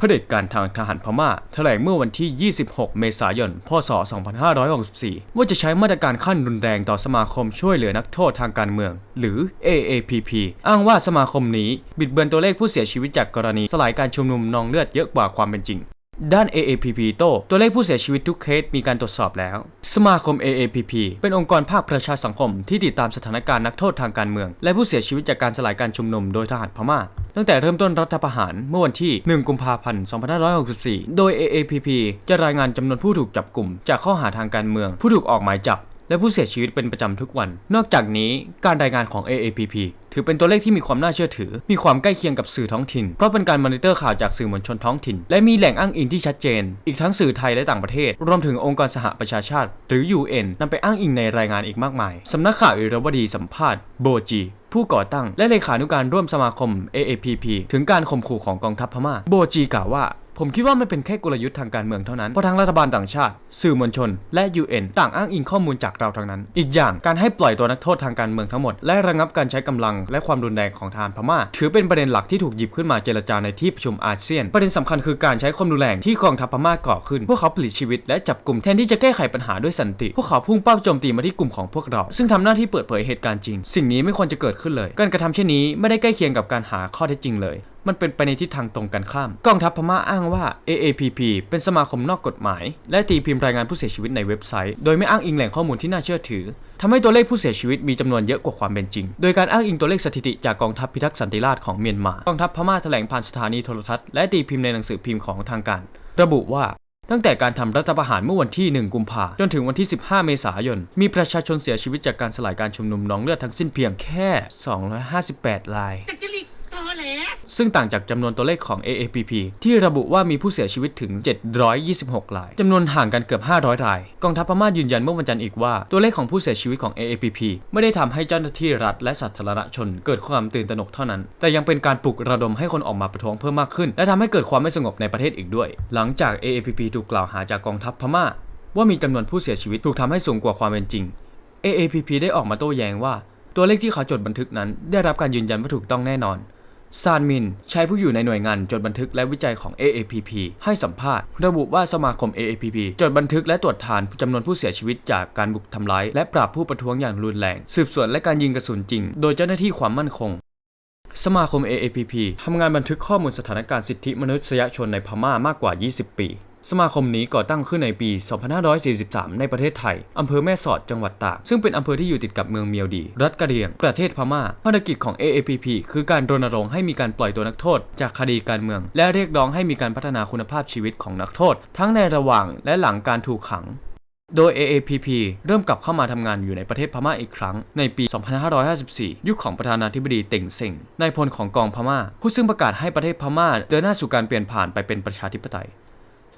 เผด็จการทางทหารพม่าแถลงเมื่อวันที่ 26 เมษายน พศ 2564 ว่าจะใช้มาตรการขั้นรุนแรงต่อสมาคมช่วยเหลือนักโทษทางการเมือง หรือ AAPP อ้างว่าสมาคมนี้บิดเบือนตัวเลขผู้เสียชีวิตจากกรณีสลายการชุมนุมนองเลือดเยอะกว่าความเป็นจริง ด้าน AAPP โต้ตัวเลขผู้เสียชีวิตทุกเคสมีการตรวจสอบแล้ว สมาคม AAPP เป็นองค์กรภาคประชาสังคม ที่ติดตามสถานการณ์นักโทษทางการเมือง และผู้เสียชีวิตจากการสลายการชุมนุมโดยทหารพม่าตั้งแต่เริ่มต้นรัฐประหารเมื่อวันที่ 1 กุมภาพันธ์ 2564 โดย AAPP จะรายงานจำนวนผู้ถูกจับกลุ่ม จากข้อหาทางการเมือง ผู้ถูกออกหมายจับ และผู้เสียชีวิตเป็นประจำทุกวัน นอกจากนี้การรายงานของ AAPP ถือเป็นตัวเลขที่มีความน่าเชื่อถือ มีความใกล้เคียงกับสื่อท้องถิ่น เพราะเป็นการมอนิเตอร์ข่าวจากสื่อมวลชนท้องถิ่น และมีแหล่งอ้างอิงที่ชัดเจน อีกทั้งสื่อไทยและต่างประเทศ รวมถึงองค์กรสหประชาชาติ หรือ UN นำไปอ้างอิงในรายงานอีกมากมายสำนักข่าวอิรวดีสัมภาษณ์โบจีผู้ก่อตั้งและเลขานุการร่วมสมาคม AAPP ถึงการข่มขู่ของกองทัพพม่า โบจีกล่าวว่า ผมคิดว่ามันเป็นแค่กลยุทธ์ทางการเมืองเท่านั้นเพราะทั้งรัฐบาลต่างชาติ สื่อมวลชน และ UN ต่างอ้างอิงข้อมูลจากเราทั้งนั้น อีกอย่างการให้ปล่อยตัวนักโทษทางการเมืองทั้งหมด และระงับการใช้กำลังและความรุนแรงของทารพม่า ถือเป็นประเด็นหลักที่ถูกหยิบขึ้นมาเจรจาในที่ประชุมอาเซียน ประเด็นสำคัญคือการใช้ความรุนแรงที่กองทัพพม่าก่อขึ้น พวกเขาปลิดชีวิตและจับกลุ่มแทนที่จะแก้ไขปัญหาด้วยสันติ พวกเขาพุ่งเป้าโจมตีมาที่กลุ่มของพวกเรา ซึ่งทำหน้าที่เปิดเผยเหตุการณ์จริง สิ่งนี้ไม่ควรจะเกิดขึ้นเลย การกระทำเช่นนี้ไม่ได้ใกล้เคียงกับการหาข้อเท็จจริงเลย มันเป็นไปในทิศทางตรงกันข้าม กองทัพพม่าอ้างว่า AAPP เป็นสมาคมนอกกฎหมาย และตีพิมพ์รายงานผู้เสียชีวิตในเว็บไซต์ โดยไม่อ้างอิงแหล่งข้อมูลที่น่าเชื่อถือทำให้ตัวเลขผู้เสียชีวิตมีจำนวนเยอะกว่าความเป็นจริง โดยการอ้างอิงตัวเลขสถิติจากกองทัพพิทักษ์สันติราษฎร์ของเมียนมา กองทัพพม่าแถลงผ่านสถานีโทรทัศน์และตีพิมพ์ในหนังสือพิมพ์ของทางการ ระบุว่าตั้งแต่การทำรัฐประหารเมื่อวันที่ 1 กุมภาจนถึงวันที่ 15 เมษายน มีประชาชนเสียชีวิตจากการสลายการชุมนุมน้องเลือดทั้งสิ้นเพียงแค่ 258 ราย ซึ่งต่างจากจำนวนตัวเลขของ AAPP ที่ระบุว่ามีผู้เสียชีวิตถึง 726 รายจำนวนห่างกันเกือบ 500 ราย กองทัพพม่ายืนยันเมื่อวันจันทร์อีกว่า ตัวเลขของผู้เสียชีวิตของ AAPP ไม่ได้ทำให้เจ้าหน้าที่รัฐและสาธารณชน เกิดความตื่นตระหนกเท่านั้น แต่ยังเป็นการปลุกระดมให้คนออกมาประท้วงเพิ่มมากขึ้น และทำให้เกิดความไม่สงบในประเทศอีกด้วย หลังจาก AAPP ถูกกล่าวหาจากกองทัพพม่า ว่ามีจำนวนผู้เสียชีวิตถูกทำให้สูงกว่าความเป็นจริง AAPP ได้ออกมาโต้แย้งว่า ตัวเลขที่เขาจดบันทึกนั้น ได้รับการยืนยันว่าถูกต้องแน่นอน ซานมินชายผู้อยู่ในหน่วยงานจดบันทึกและวิจัยของ AAPP ให้สัมภาษณ์ ระบุว่าสมาคม AAPP จดบันทึกและตรวจทานจำนวนผู้เสียชีวิตจากการบุกทำร้ายและปราบผู้ประท้วงอย่างรุนแรง สืบสวนและการยิงกระสุนจริง โดยเจ้าหน้าที่ความมั่นคงสมาคม AAPP ทำงานบันทึกข้อมูลสถานการณ์สิทธิมนุษยชนในพม่ามากกว่า 20 ปี สมาคมนี้ก่อตั้งขึ้นในปี 2543 ในประเทศไทย อำเภอแม่สอด จังหวัดตาก ซึ่งเป็นอำเภอที่อยู่ติดกับเมืองเมียวดี รัฐกะเหรี่ยง ประเทศพม่า ภารกิจของ AAPP คือการรณรงค์ให้มีการปล่อยตัวนักโทษ จากคดีการเมือง และเรียกร้องให้มีการพัฒนาคุณภาพชีวิตของนักโทษ ทั้งในระหว่างและหลังการถูกขังโดย AAPP เริ่มกลับเข้ามาทำงานอยู่ในประเทศพม่าอีกครั้ง ในปี 2554 ยุคของประธานาธิบดีเต็งเซ็งนายพลของกองพม่า ผู้ซึ่งประกาศให้ประเทศพม่าเดินหน้าสู่การเปลี่ยนผ่านไปเป็นประชาธิปไตย